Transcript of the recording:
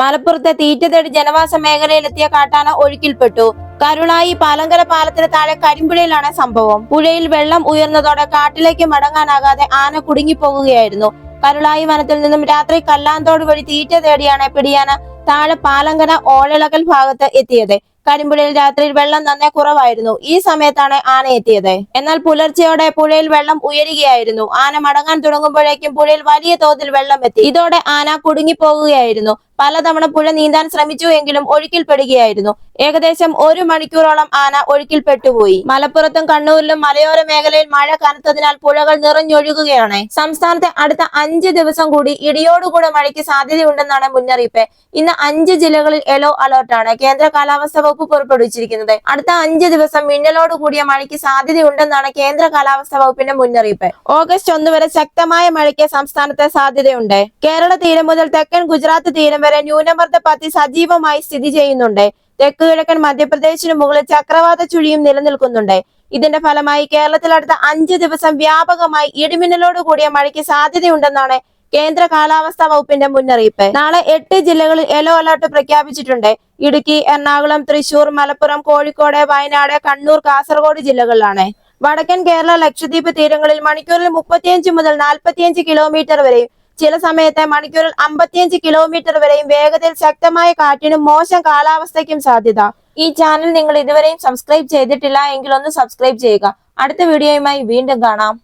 മലപ്പുറത്തെ തീറ്റ തേടി ജനവാസ മേഖലയിലെത്തിയ കാട്ടാന ഒഴുക്കിൽപ്പെട്ടു. കരുളായി പാലങ്കര പാലത്തിന് താഴെ കരിമ്പുഴയിലാണ് സംഭവം. പുഴയിൽ വെള്ളം ഉയർന്നതോടെ കാട്ടിലേക്ക് മടങ്ങാനാകാതെ ആന കുടുങ്ങിപ്പോകുകയായിരുന്നു. കരുളായി വനത്തിൽ നിന്നും രാത്രി കല്ലാന്തോട് വഴി തീറ്റ തേടിയാണ് പിടിയാന താഴെ പാലങ്കര ഓളിളകൽ ഭാഗത്ത് എത്തിയത്. കരിമ്പുഴയിൽ രാത്രിയിൽ വെള്ളം നന്നേ കുറവായിരുന്നു. ഈ സമയത്താണ് ആന എത്തിയത്. എന്നാൽ പുലർച്ചെയോടെ പുഴയിൽ വെള്ളം ഉയരുകയായിരുന്നു. ആന മടങ്ങാൻ തുടങ്ങുമ്പോഴേക്കും പുഴയിൽ വലിയ തോതിൽ വെള്ളം എത്തി. ഇതോടെ ആന കുടുങ്ങിപ്പോകുകയായിരുന്നു. പലതവണ പുഴ നീന്താൻ ശ്രമിച്ചു എങ്കിലും ഒഴുക്കിൽപ്പെടുകയായിരുന്നു. ഏകദേശം ഒരു മണിക്കൂറോളം ആന ഒഴുക്കിൽപ്പെട്ടുപോയി. മലപ്പുറത്തും കണ്ണൂരിലും മലയോര മേഖലയിൽ മഴ കനത്തതിനാൽ പുഴകൾ നിറഞ്ഞൊഴുകുകയാണ്. സംസ്ഥാനത്തെ അടുത്ത അഞ്ച് ദിവസം കൂടി ഇടിയോടുകൂടെ മഴയ്ക്ക് സാധ്യതയുണ്ടെന്നാണ് മുന്നറിയിപ്പ്. ഇന്ന് അഞ്ച് ജില്ലകളിൽ യെല്ലോ അലർട്ടാണ്. കേന്ദ്ര കാലാവസ്ഥാ വകുപ്പ് പുറപ്പെടുവിച്ചിരിക്കുന്നത്. അടുത്ത അഞ്ച് ദിവസം മിന്നലോട് കൂടിയ മഴയ്ക്ക് സാധ്യതയുണ്ടെന്നാണ് കേന്ദ്ര കാലാവസ്ഥാ വകുപ്പിന്റെ മുന്നറിയിപ്പ്. ഓഗസ്റ്റ് ഒന്ന് വരെ ശക്തമായ മഴയ്ക്ക് സംസ്ഥാനത്ത് സാധ്യതയുണ്ട്. കേരള തീരം മുതൽ തെക്കൻ ഗുജറാത്ത് തീരം വരെ ന്യൂനമർദ്ദ പത്തി സജീവമായി സ്ഥിതി ചെയ്യുന്നുണ്ട്. തെക്ക് കിഴക്കൻ മധ്യപ്രദേശിന് മുകളിൽ ചക്രവാത ചുഴിയും നിലനിൽക്കുന്നുണ്ട്. ഇതിന്റെ ഫലമായി കേരളത്തിൽ അടുത്ത അഞ്ച് ദിവസം വ്യാപകമായി ഇടിമിന്നലോട് കൂടിയ മഴയ്ക്ക് സാധ്യതയുണ്ടെന്നാണ് കേന്ദ്ര കാലാവസ്ഥാ വകുപ്പിന്റെ മുന്നറിയിപ്പ്. നാളെ എട്ട് ജില്ലകളിൽ യെല്ലോ അലർട്ട് പ്രഖ്യാപിച്ചിട്ടുണ്ട്. ഇടുക്കി എറണാകുളം തൃശൂർ മലപ്പുറം കോഴിക്കോട് വയനാട് കണ്ണൂർ കാസർഗോഡ് ജില്ലകളിലാണ്. വടക്കൻ കേരള ലക്ഷദ്വീപ് തീരങ്ങളിൽ മണിക്കൂറിൽ മുപ്പത്തിയഞ്ച് മുതൽ നാൽപ്പത്തിയഞ്ച് കിലോമീറ്റർ വരെയും ചില സമയത്ത് മണിക്കൂറിൽ അമ്പത്തിയഞ്ച് കിലോമീറ്റർ വരെയും വേഗതയിൽ ശക്തമായ കാറ്റിനും മോശം കാലാവസ്ഥയ്ക്കും സാധ്യത. ഈ ചാനൽ നിങ്ങൾ ഇതുവരെയും സബ്സ്ക്രൈബ് ചെയ്തിട്ടില്ല എങ്കിൽ ഒന്ന് സബ്സ്ക്രൈബ് ചെയ്യുക. അടുത്ത വീഡിയോയുമായി വീണ്ടും കാണാം.